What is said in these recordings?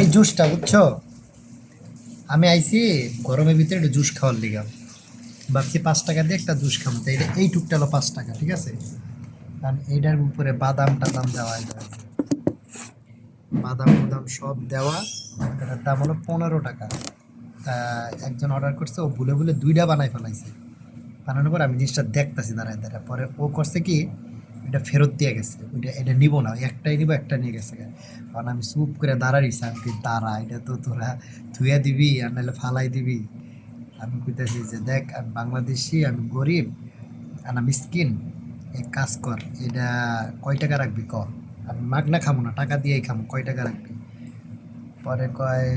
এই জুসটা, বুঝছ? আমি আইছি গরমের ভিতরে একটু জুস খাওয়ার লিগা। ভাবছি পাঁচ টাকা দিয়ে একটা জুস খাব তো এটা এই টুকটা হলো পাঁচ টাকা, ঠিক আছে? কারণ এইটার উপরে বাদাম টাদাম দেওয়া আছে বাদাম বাদাম সব দেওয়া। এটার দাম হলো পনেরো টাকা। তা একজন অর্ডার করছে, ও ভুলে ভুলে দুইটা বানাই ফেলাইছে। বানানোর পর আমি জিনিসটা দেখতাছি, দাঁড়ায় দাঁড়ায়। পরে ও করছে কি এটা ফেরত দিয়ে গেছে। ওইটা, এটা নিব না একটাই নিব একটা নিয়ে গেছে কারণ আমি চুপ করে দাঁড়াইছি, আমি কি দাঁড়া, এটা তো তোরা ধুয়ে দিবি আর নাহলে ফালাই দিবি। আমি কইতেছি যে, দেখ, আমি বাংলাদেশি, আমি গরিব আর আমি স্কিন এক কাজ কর, এটা কয় টাকা রাখবি ক? আমি মাগনা খামো না, টাকা দিয়েই খামো, কয় টাকা রাখবি? পরে কয়,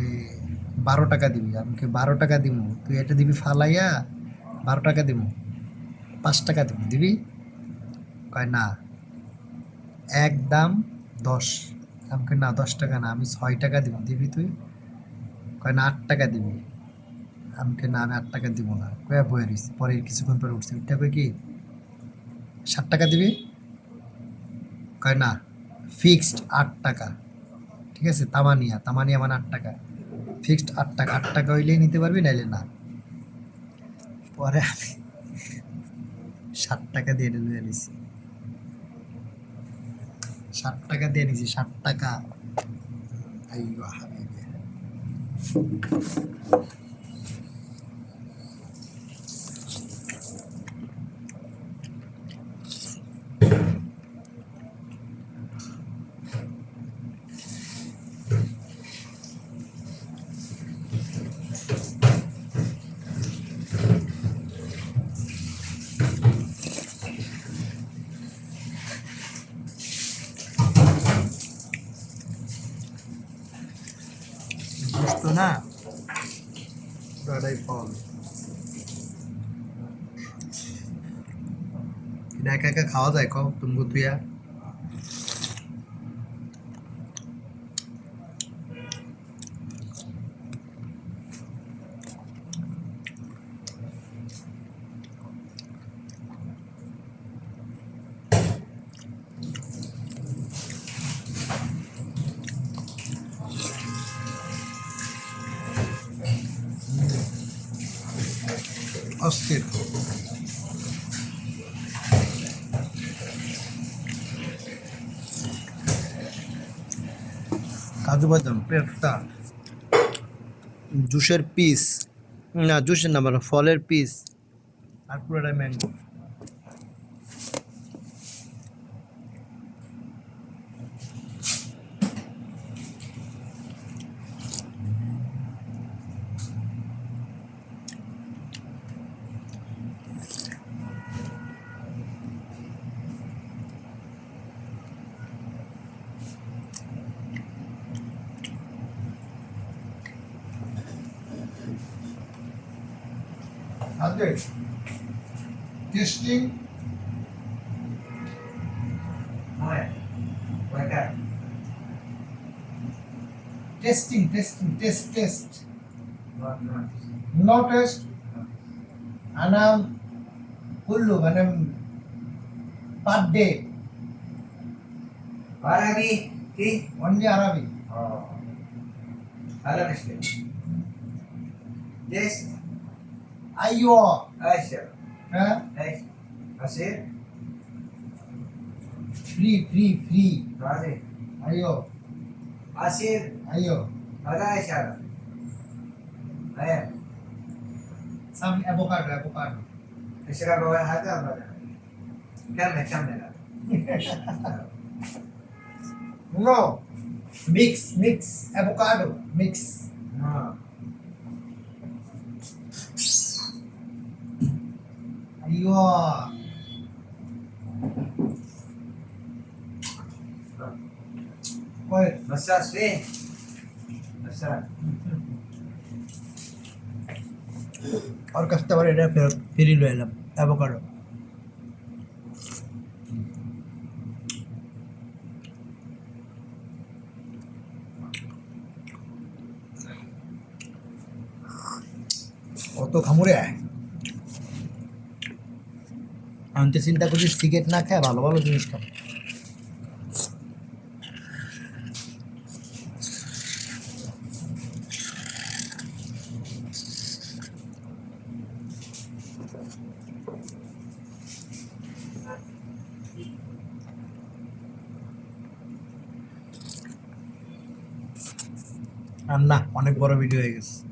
বারো টাকা দিবি। আমি কি বারো টাকা দিব তুই এটা দিবি ফালাইয়া, বারো টাকা দিব পাঁচ টাকা দিব। দিবি? কয়, না, এক দাম দশ। আমি কই, না, দশ টাকা না, আমি ছয় টাকা দিব। দিবি তুই? কয়, না, আট টাকা দিবি। আমি কই, না, আমি আট টাকা দিব না। কয়া বয়ে রইছি। পরে কিছুক্ষণ পরে উঠছি। কই কি ষাট টাকা দিবি? কয়, না, ফিক্সড আট টাকা। ঠিক আছে, তামানিয়া তামানিয়া মানে আট টাকা। ফিক্সড আট টাকা আট টাকা হইলেই নিতে পারবি, নাইলে না। পরে আমি ষাট টাকা দিয়ে এটা নিয়ে নিছি ষাট টাকা দিয়ে নিছি ষাট টাকা। আইয়ো হাবিবি। বুঝতো না পুরাটাই ফল একা একা খাওয়া যায় কম তুমি তুইয়া অস্থির। কাজু বাদাম পেটটা জুসের পিস না, জুসের না মানে ফলের পিস আর পুরোটাই mango 100. Testing. Noel. Waiter. Testing, testing, test, test. Not, not. No test. Anam. Kullu, anam. Per day. Arabi. Ki? Only Arabi. Oh. Arabic. Test. Aí, ó. Essa. Hã? Essa. Você? Free, free, free. Prazer. Aí, ó. Prazer. Aí, ó. Olha essa. É. Sabe, avocado, avocado. Esse cara vai errar, cara. Quero me chamar. No. Mix, mix, avocado, mix. Ah. you are. Wait. Massage, eh? Massage. और customer এটা ফের ফেরি লয়ে এলাম avocado কত খামুরে আমি তো চিন্তা করছি সিগারেট না খায় ভালো ভালো জিনিস খাব। আর না, অনেক বড় ভিডিও হয়ে গেছে।